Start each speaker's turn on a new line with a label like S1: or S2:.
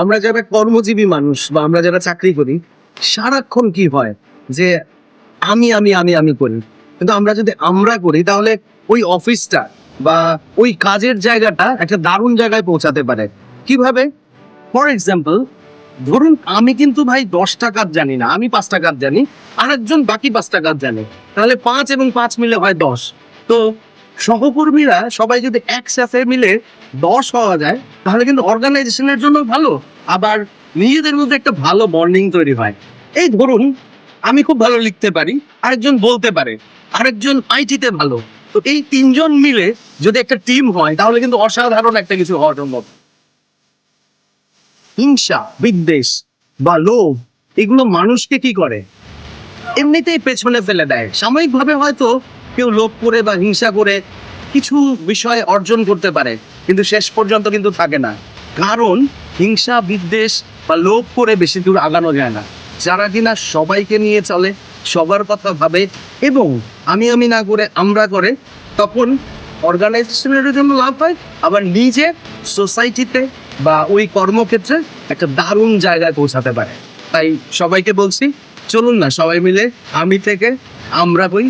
S1: আমরা যারা কর্মজীবী মানুষ বা আমরা যারা চাকরি করি, সারাক্ষণ কি হয় যে আমি আমি আমি আমি করি। কিন্তু আমরা যদি আমরা করি, তাহলে ওই অফিসটা বা ওই কাজের জায়গাটা একটা দারুণ জায়গায় পৌঁছাতে পারে। কীভাবে? ফর এক্সাম্পল ধরুন আমি কিন্তু ভাই দশটা কাজ জানি না, আমি পাঁচটা কাজ জানি, আরেকজন বাকি পাঁচটা কাজ জানে। তাহলে পাঁচ এবং পাঁচ মিলে হয় দশ। তো সহকর্মীরা সবাই যদি একসাথে মিলে দশ হওয়া যায়, তাহলে কিন্তু অর্গানাইজেশনের জন্য ভালো। আবার নিজেদের মধ্যে একটা ভালো বন্ডিং তৈরি হয়। এই ধরুন, আমি খুব ভালো লিখতে পারি, আরেকজন বলতে পারে, আরেকজন আইটিতে ভালো। তো এই তিনজন মিলে যদি একটা টিম হয়, তাহলে কিন্তু অসাধারণ একটা কিছু হওয়া সম্ভব হিংসা, বিদ্বেষ বা লোভ, এগুলো মানুষকে কি করে? এমনিতেই পেছনে ফেলে দেয়। সাময়িকভাবে হয়তো কেউ লোভ করে বা হিংসা করে কিছু বিষয় অর্জন করতে পারে, কিন্তু শেষ পর্যন্ত কিন্তু থাকে না। কারণ হিংসা, বিদ্বেষ বা লোভ করে বেশি দূর আগানো যায় না। যারা কিনা সবাইকে নিয়ে চলে, সবার কথা ভাবে এবং আমি আমি না করে আমরা করে, তখন অর্গানাইজেশনের জন্য লাভ হয়, আবার নিজে সোসাইটিতে বা ওই কর্মক্ষেত্রে একটা দারুণ জায়গায় পৌঁছাতে পারে। তাই সবাইকে বলছি, চলুন না সবাই মিলে আমি থেকে আমরা বই